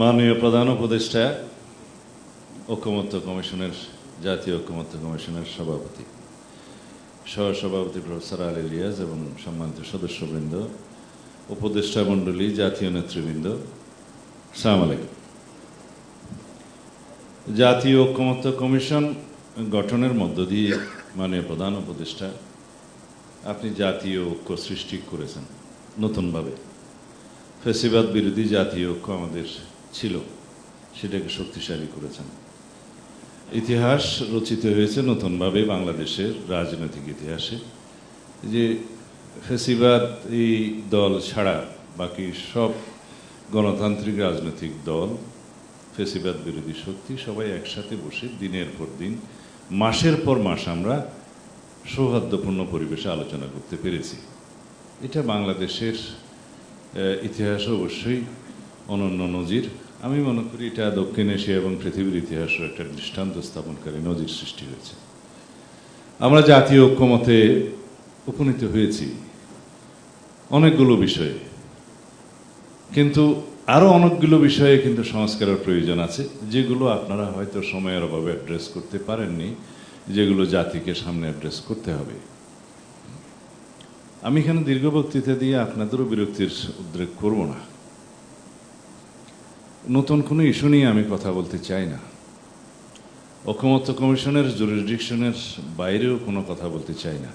মাননীয় প্রধান উপদেষ্টা, ঐক্যমত্য কমিশনের, জাতীয় ঐক্যমত্য কমিশনের সভাপতি, সহসভাপতি প্রফেসর আলী রিয়াজ এবং সম্মানিত সদস্যবৃন্দ, উপদেষ্টা মণ্ডলী, জাতীয় নেতৃবৃন্দ, সালাম আলাইকুম। জাতীয় ঐক্যমত্য কমিশন গঠনের মধ্য দিয়ে মাননীয় প্রধান উপদেষ্টা, আপনি জাতীয় ঐক্য সৃষ্টি করেছেন নতুনভাবে। ফেসিবাদ বিরোধী জাতীয় ঐক্য আমাদের ছিল, সেটাকে শক্তিশালী করেছেন। ইতিহাস রচিত হয়েছে নতুনভাবে বাংলাদেশের রাজনৈতিক ইতিহাসে। যে ফেসিবাদ, এই দল ছাড়া বাকি সব গণতান্ত্রিক রাজনৈতিক দল, ফেসিবাদ বিরোধী শক্তি সবাই একসাথে বসে দিনের পর দিন, মাসের পর মাস আমরা সৌহার্দ্যপূর্ণ পরিবেশে আলোচনা করতে পেরেছি। এটা বাংলাদেশের ইতিহাসে অবশ্যই অনন্য নজির। আমি মনে করি এটা দক্ষিণ এশিয়া এবং পৃথিবীর ইতিহাসের একটা দৃষ্টান্ত স্থাপনকারী নজির সৃষ্টি হয়েছে। আমরা জাতীয় ঐক্যমতে উপনীত হয়েছি অনেকগুলো বিষয়ে। কিন্তু আরও অনেকগুলো বিষয়ে কিন্তু সংস্কারের প্রয়োজন আছে, যেগুলো আপনারা হয়তো সময়ের অভাবে অ্যাড্রেস করতে পারেননি, যেগুলো জাতিকে সামনে অ্যাড্রেস করতে হবে। আমি এখানে দীর্ঘ বক্তৃতা দিয়ে আপনাদেরও বিরক্তির উদ্রেক করব না। নতুন কোনো ইস্যু নিয়ে আমি কথা বলতে চাই না। ঐকমত্য কমিশনের জুরিসডিকশনের বাইরেও কোনো কথা বলতে চাই না।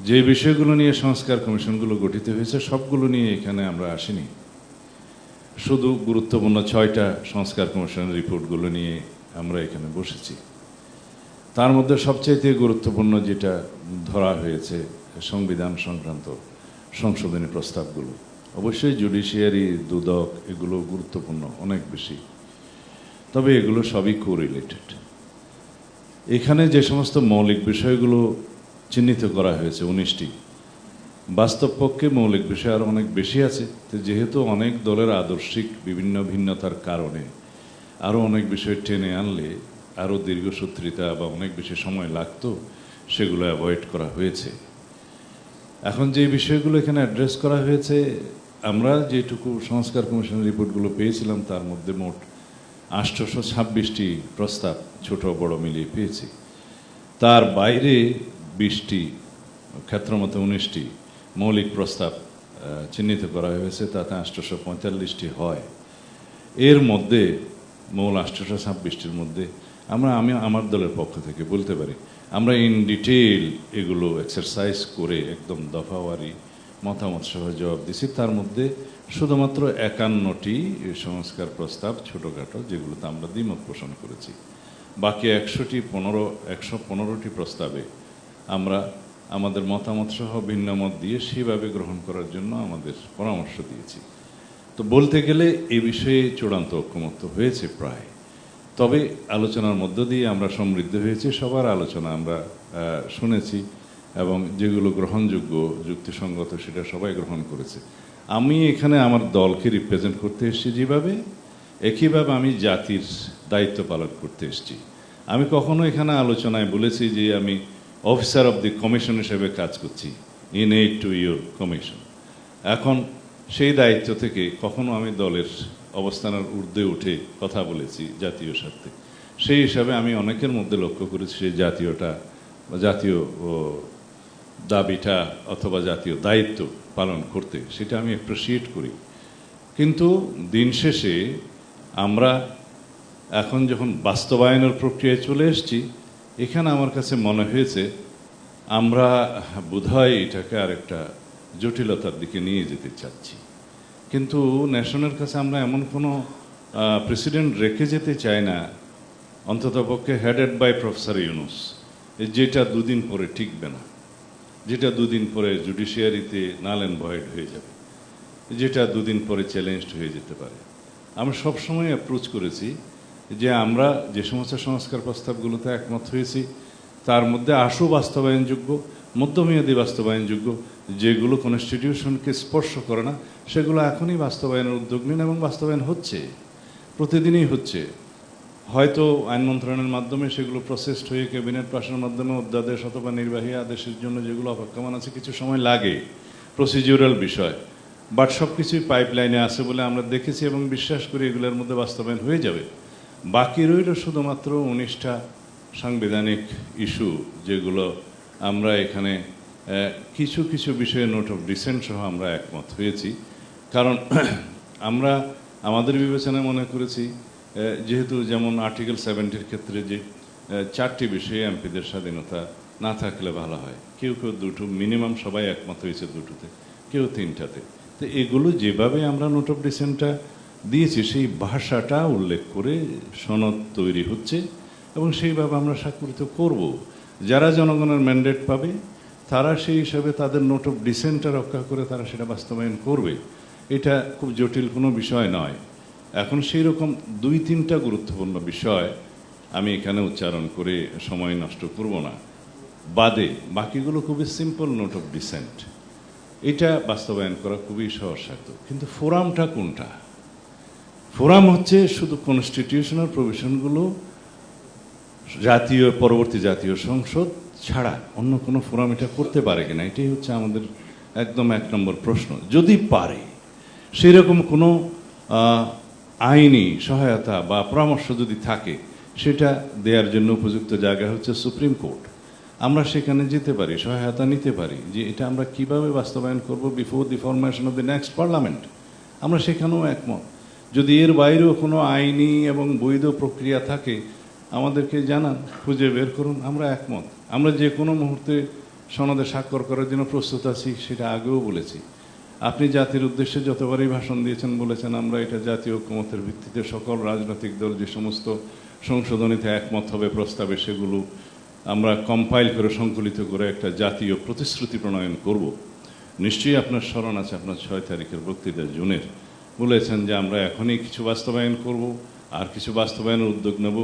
যে বিষয়গুলো নিয়ে সংস্কার কমিশনগুলো গঠিত হয়েছে, সবগুলো নিয়ে এখানে আমরা আসিনি। শুধু গুরুত্বপূর্ণ ছয়টা সংস্কার কমিশনের রিপোর্টগুলো নিয়ে আমরা এখানে বসেছি। তার মধ্যে সবচাইতে গুরুত্বপূর্ণ যেটা ধরা হয়েছে, সংবিধান সংক্রান্ত সংশোধনী প্রস্তাবগুলো। অবশ্যই জুডিশিয়ারি দুদক, এগুলো গুরুত্বপূর্ণ, অনেক বেশি। তবে এগুলো সবই কো রিলেটেড এখানে যে সমস্ত মৌলিক বিষয়গুলো চিহ্নিত করা হয়েছে, উনিশটি। বাস্তব পক্ষে মৌলিক বিষয় আরও অনেক বেশি আছে, তো যেহেতু অনেক দলের আদর্শিক বিভিন্ন ভিন্নতার কারণে আরও অনেক বিষয় টেনে আনলে আরও দীর্ঘসূত্রিতা বা অনেক বেশি সময় লাগতো, সেগুলো অ্যাভয়েড করা হয়েছে। এখন যে বিষয়গুলো এখানে অ্যাড্রেস করা হয়েছে, আমরা যেটুকু সংস্কার কমিশনের রিপোর্টগুলো পেয়েছিলাম, তার মধ্যে মোট আষ্টশো ছাব্বিশটি প্রস্তাব ছোট বড় মিলিয়ে পেয়েছি। তার বাইরে বিশটি, ক্ষেত্রমতো উনিশটি মৌলিক প্রস্তাব চিহ্নিত করা হয়েছে, তাতে আষ্টশো পঁয়তাল্লিশটি হয়। এর মধ্যে মূল আষ্টশো ছাব্বিশটির মধ্যে আমরা, আমি আমার দলের পক্ষ থেকে বলতে পারি, আমরা ইন ডিটেইল এগুলো এক্সারসাইজ করে একদম দফাওয়ারি মতামত সহ জবাব দিছি। তার মধ্যে শুধুমাত্র একান্নটি সংস্কার প্রস্তাব ছোটোখাটো যেগুলোতে আমরা দ্বিমত পোষণ করেছি। বাকি একশোটি পনেরো, একশো পনেরোটি প্রস্তাবে আমরা আমাদের মতামত সহ ভিন্ন মত দিয়ে সেভাবে গ্রহণ করার জন্য আমাদের পরামর্শ দিয়েছি। তো বলতে গেলে এ বিষয়ে চূড়ান্ত ঐক্যমত্য হয়েছে প্রায়। তবে আলোচনার মধ্য দিয়ে আমরা সমৃদ্ধ হয়েছি, সবার আলোচনা আমরা শুনেছি এবং যেগুলো গ্রহণযোগ্য যুক্তিসঙ্গত সেটা সবাই গ্রহণ করেছে। আমি এখানে আমার দলকে রিপ্রেজেন্ট করতে এসেছি যেভাবে, একইভাবে আমি জাতির দায়িত্ব পালন করতে এসেছি। আমি কখনো এখানে আলোচনায় বলেছি যে আমি অফিসার অফ দি কমিশন হিসেবে কাজ করছি in aid to your commission এখন সেই দায়িত্ব থেকে কখনো আমি দলের অবস্থানের ঊর্ধ্বে উঠে কথা বলেছি জাতীয় স্বার্থে। সেই হিসাবে আমি অনেকের মধ্যে লক্ষ্য করেছি সেই জাতীয়টা, জাতীয় দাবিটা অথবা জাতীয় দায়িত্ব পালন করতে, সেটা আমি অ্যাপ্রিসিয়েট করি। কিন্তু দিন শেষে আমরা এখন যখন বাস্তবায়নের প্রক্রিয়ায় চলে এসেছি, এখানে আমার কাছে মনে হয়েছে আমরা বোধহয় এটাকে আরেকটা জটিলতার দিকে নিয়ে যেতে চাচ্ছি। কিন্তু ন্যাশনের কাছে আমরা এমন কোনো প্রেসিডেন্ট রেখে যেতে চাই না। অন্ততপক্ষে হেডেড বাই প্রফেসর ইউনুস যেটা দুদিন পরে টিকবে না। যেটা দুদিন পরে জুডিশিয়ারিতে নাল ভয়েড হয়ে যাবে। যেটা দুদিন পরে চ্যালেঞ্জড হয়ে যেতে পারে। আমরা সবসময় অ্যাপ্রোচ করেছি যে আমরা যে সমস্ত সংস্কার প্রস্তাবগুলোতে একমত হয়েছি, তার মধ্যে আশু বাস্তবায়নযোগ্য মধ্যমেয়াদী বাস্তবায়নযোগ্য, যেগুলো কনস্টিটিউশনকে স্পর্শ করে না, সেগুলো এখনই বাস্তবায়নের উদ্যোগ নিন এবং বাস্তবায়ন হচ্ছে। প্রতিদিনই হচ্ছে। হয়তো আইন মন্ত্রণালয়ের মাধ্যমে সেগুলো প্রসেসড হয়ে ক্যাবিনেট পাশের মাধ্যমে অধ্যাদেশ অথবা নির্বাহী আদেশের জন্য যেগুলো অপেক্ষমান আছে, কিছু সময় লাগে। প্রসিডিউরাল বিষয়। বাট সব কিছুই পাইপলাইনে আছে বলে আমরা দেখেছি এবং বিশ্বাস করি এগুলোর মধ্যে বাস্তবায়ন হয়ে যাবে। বাকি রইল শুধুমাত্র উনিশটা সাংবিধানিক ইস্যু যেগুলো আমরা এখানে কিছু কিছু বিষয়ে নোট অফ ডিসেন্ট সহ আমরা একমত হয়েছি। কারণ আমরা আমাদের বিবেচনায় মনে করেছি যেহেতু যেমন আর্টিকেল সেভেন্টির ক্ষেত্রে যে চারটি বিষয়ে এমপিদের স্বাধীনতা না থাকলে ভালো হয়। কেউ কেউ দুটো মিনিমাম সবাই একমত হয়েছে দুটোতে, কেউ তিনটাতে। তো এগুলো যেভাবে আমরা নোট অফ ডিসেন্টটা দিয়েছি, সেই ভাষাটা উল্লেখ করে সনদ তৈরি হচ্ছে এবং সেইভাবে আমরা স্বাক্ষরিত করব। যারা জনগণের ম্যান্ডেট পাবে, তারা সেই হিসাবে তাদের নোট অফ ডিসেন্টটা রক্ষা করে তারা সেটা বাস্তবায়ন করবে। এটা খুব জটিল কোনো বিষয় নয়। এখন সেই রকম দুই তিনটা গুরুত্বপূর্ণ বিষয় আমি এখানে উচ্চারণ করে সময় নষ্ট করব না। বাদে বাকিগুলো খুবই সিম্পল নোট অফ ডিসেন্ট এটা বাস্তবায়ন করা খুবই সহজসাধ্য। কিন্তু ফোরামটা কোনটা? ফোরাম হচ্ছে শুধু কনস্টিটিউশনাল প্রভিশনগুলো জাতীয়, পরবর্তী জাতীয় সংসদ ছাড়া অন্য কোনো ফোরাম এটা করতে পারে কিনা, এটাই হচ্ছে আমাদের একদম এক নম্বর প্রশ্ন। যদি পারে সেই রকম কোনো আইনি সহায়তা বা পরামর্শ যদি থাকে, সেটা দেওয়ার জন্য উপযুক্ত জায়গা হচ্ছে সুপ্রিম কোর্ট। আমরা সেখানে যেতে পারি, সহায়তা নিতে পারি, যে এটা আমরা কীভাবে বাস্তবায়ন করব before the formation of the next parliament আমরা সেখানেও একমত। যদি এর বাইরেও কোনো আইনি এবং বৈধ প্রক্রিয়া থাকে আমাদেরকে জানান, খুঁজে বের করুন, আমরা একমত। আমরা যে কোনো মুহূর্তে সনদে স্বাক্ষর করার জন্য প্রস্তুত আছি, সেটা আগেও বলেছি। আপনি জাতির উদ্দেশ্যে যতবারই ভাষণ দিয়েছেন, বলেছেন আমরা এটা জাতীয় ঐক্যমতের ভিত্তিতে সকল রাজনৈতিক দল যে সমস্ত সংশোধনীতে একমত হবে প্রস্তাবে, সেগুলো আমরা কম্পাইল করে, সংকলিত করে একটা জাতীয় প্রতিশ্রুতি প্রণয়ন করব। নিশ্চয়ই আপনার স্মরণ আছে, আপনার ছয় তারিখের বক্তৃতা জুনের। বলেছেন যে আমরা এখনই কিছু বাস্তবায়ন করব, আর কিছু বাস্তবায়নের উদ্যোগ নেব।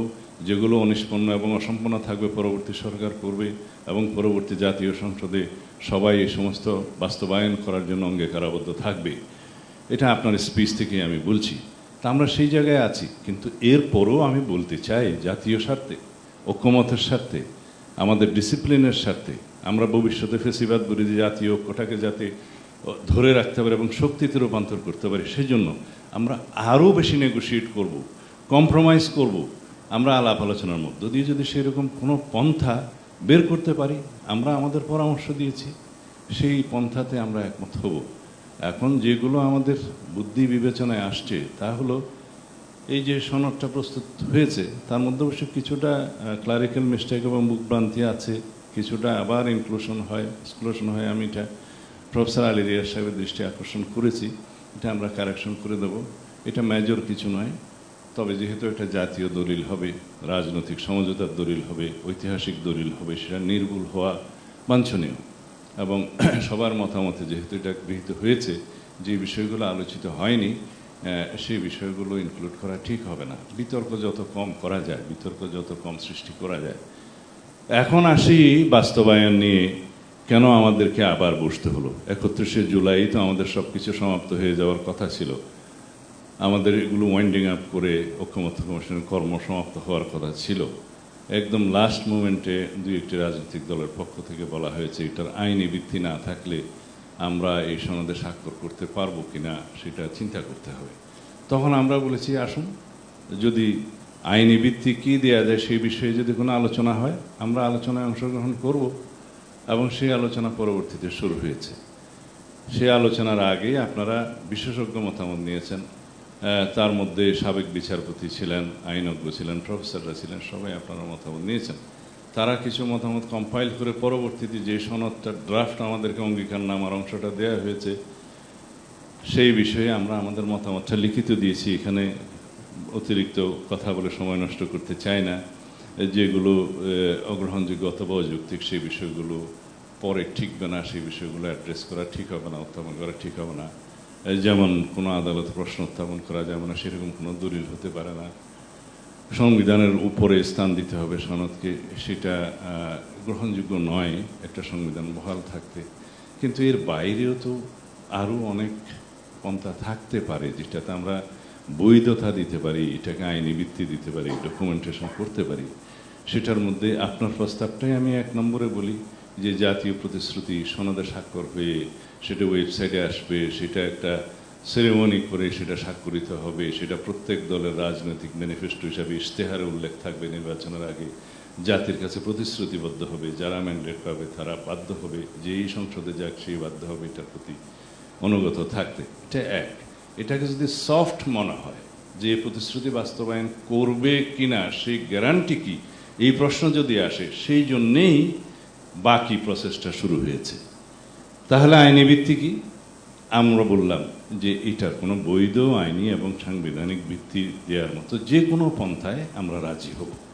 যেগুলো অনিষ্পন্ন এবং অসম্পন্ন থাকবে পরবর্তী সরকার করবে এবং পরবর্তী জাতীয় সংসদে সবাই এই সমস্ত বাস্তবায়ন করার জন্য অঙ্গীকারাবদ্ধ থাকবে। এটা আপনার স্পিচ থেকে আমি বলছি। তা আমরা সেই জায়গায় আছি, কিন্তু এরপরও আমি বলতে চাই জাতীয় স্বার্থে, ঐক্যমতের স্বার্থে, আমাদের ডিসিপ্লিনের স্বার্থে, আমরা ভবিষ্যতে ফেসিবাদ বিরোধী জাতীয় ঐক্যটাকে যাতে ধরে রাখতে পারি এবং শক্তিতে রূপান্তর করতে পারি সেই জন্য আমরা আরও বেশি নেগোশিয়েট করব কম্প্রোমাইজ করব আমরা আলাপ আলোচনার মধ্য দিয়ে যদি সেরকম কোনো পন্থা বের করতে পারি, আমরা আমাদের পরামর্শ দিয়েছি, সেই পন্থাতে আমরা একমত হব। এখন যেগুলো আমাদের বুদ্ধি বিবেচনায় আসছে, তা হলো এই যে সনদটা প্রস্তুত হয়েছে, তার মধ্যে অবশ্য কিছুটা ক্লারিক্যাল মিস্টেক এবং বুকভ্রান্তি আছে, কিছুটা আবার ইনক্লুশন হয় এক্সক্লুশন হয়, আমি এটা প্রফেসর আলী রিয়াজ সাহেবের দৃষ্টি আকর্ষণ করেছি, এটা আমরা কারেকশন করে দেব। এটা মেজর কিছু নয়। তবে যেহেতু একটা জাতীয় দলিল হবে, রাজনৈতিক সমঝোতার দলিল হবে, ঐতিহাসিক দলিল হবে, সেটা নির্ভুল হওয়া বাঞ্ছনীয়। এবং সবার মতামতে যেহেতু এটা গৃহীত হয়েছে, যে বিষয়গুলো আলোচিত হয়নি সেই বিষয়গুলো ইনক্লুড করা ঠিক হবে না। বিতর্ক যত কম করা যায়, বিতর্ক যত কম সৃষ্টি করা যায়। এখন আসি বাস্তবায়ন নিয়ে, কেন আমাদেরকে আবার বসতে হলো? একত্রিশে জুলাই তো আমাদের সব কিছু সমাপ্ত হয়ে যাওয়ার কথা ছিল। আমাদের এগুলো ওয়াইন্ডিং আপ করে ঐক্যমত্য কমিশনের কর্ম সমাপ্ত হওয়ার কথা ছিল। একদম লাস্ট মোমেন্টে দুই একটি রাজনৈতিক দলের পক্ষ থেকে বলা হয়েছে, এটার আইনি ভিত্তি না থাকলে আমরা এই সনদে স্বাক্ষর করতে পারব কিনা সেটা চিন্তা করতে হবে। তখন আমরা বলেছি, আসুন, যদি আইনি ভিত্তি কী দেওয়া যায় সেই বিষয়ে যদি কোনো আলোচনা হয়, আমরা আলোচনায় অংশগ্রহণ করব এবং সেই আলোচনা পরবর্তীতে শুরু হয়েছে। সেই আলোচনার আগে আপনারা বিশেষজ্ঞ মতামত নিয়েছেন। তার মধ্যে সাবেক বিচারপতি ছিলেন, আইনজ্ঞ ছিলেন, প্রফেসররা ছিলেন, সবাই আপনারা মতামত নিয়েছেন। তারা কিছু মতামত কম্পাইল করে পরবর্তীতে যে সনদটা ড্রাফট আমাদেরকে অঙ্গীকার নামার অংশটা দেওয়া হয়েছে, সেই বিষয়ে আমরা আমাদের মতামতটা লিখিত দিয়েছি। এখানে অতিরিক্ত কথা বলে সময় নষ্ট করতে চাই না। যেগুলো অগ্রহণযোগ্য অথবা অযৌক্তিক, সেই বিষয়গুলো পরে ঠিকবে না, সেই বিষয়গুলো অ্যাড্রেস করা ঠিক হবে না, উত্থাপন করা ঠিক হবে না। যেমন কোনো আদালত প্রশ্ন উত্থাপন করা যাবে না সেরকম কোনো দলিল হতে পারে না। সংবিধানের উপরে স্থান দিতে হবে সনদকে, সেটা গ্রহণযোগ্য নয়, একটা সংবিধান বহাল থাকতে। কিন্তু এর বাইরেও তো আরও অনেক পন্থা থাকতে পারে, যেটাতে আমরা বৈধতা দিতে পারি, এটাকে আইনি ভিত্তি দিতে পারি ডকুমেন্টেশন করতে পারি। সেটার মধ্যে আপনার প্রস্তাবটাই আমি এক নম্বরে বলি। যে জাতীয় প্রতিশ্রুতি সনদে স্বাক্ষর হয়ে সেটা ওয়েবসাইটে আসবে, সেটা একটা সেরেমনি করে সেটা স্বাক্ষরিত হবে, সেটা প্রত্যেক দলের রাজনৈতিক ম্যানিফেস্টো হিসাবে ইশতেহারে উল্লেখ থাকবে নির্বাচনের আগে। জাতির কাছে প্রতিশ্রুতিবদ্ধ হবে, যারা ম্যান্ডেট পাবে তারা বাধ্য হবে, যেই সংসদে যাক সেই বাধ্য হবে, এটার প্রতি অনুগত থাকতে। এটা এক। এটাকে যদি সফট মনে হয়, যে প্রতিশ্রুতি বাস্তবায়ন করবে কিনা, সেই গ্যারান্টি কি? এই প্রশ্ন যদি আসে, সেই জন্যেই বাকি প্রসেসটা শুরু হয়েছে। তাহলে আইনি ভিত্তি কি? আমরা বললাম যে এটার কোনো বৈধ আইনি এবং সাংবিধানিক ভিত্তি দেওয়ার মতো যে কোনো পন্থায় আমরা রাজি হব।